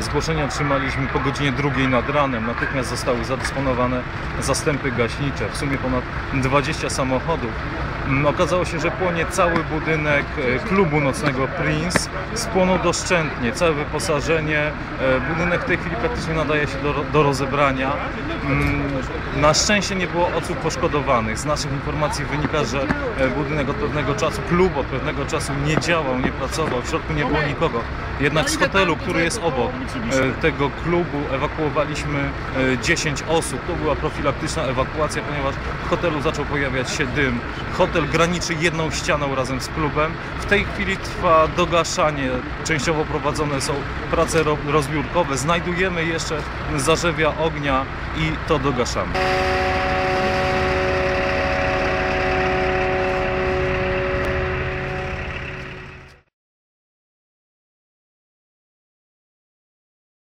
Zgłoszenie otrzymaliśmy po godzinie drugiej nad ranem. Natychmiast zostały zadysponowane zastępy gaśnicze. W sumie ponad 20 samochodów. Mm, Okazało się, że płonie cały budynek e, klubu nocnego Prince. Spłonął doszczętnie, całe wyposażenie. E, Budynek w tej chwili praktycznie nadaje się do, do rozebrania. Mm, Na szczęście nie było osób poszkodowanych. Z naszych informacji wynika, że e, budynek od pewnego czasu, klub od pewnego czasu nie działał, nie pracował, w środku nie było nikogo. Jednak z hotelu, który jest obok e, tego klubu ewakuowaliśmy e, 10 osób. To była profilaktyczna ewakuacja, ponieważ w hotelu zaczął pojawiać się dym. Hotel graniczy jedną ścianą razem z klubem. W tej chwili trwa dogaszanie. Częściowo prowadzone są prace ro- rozbiórkowe. Znajdujemy jeszcze zarzewia ognia i to dogaszamy.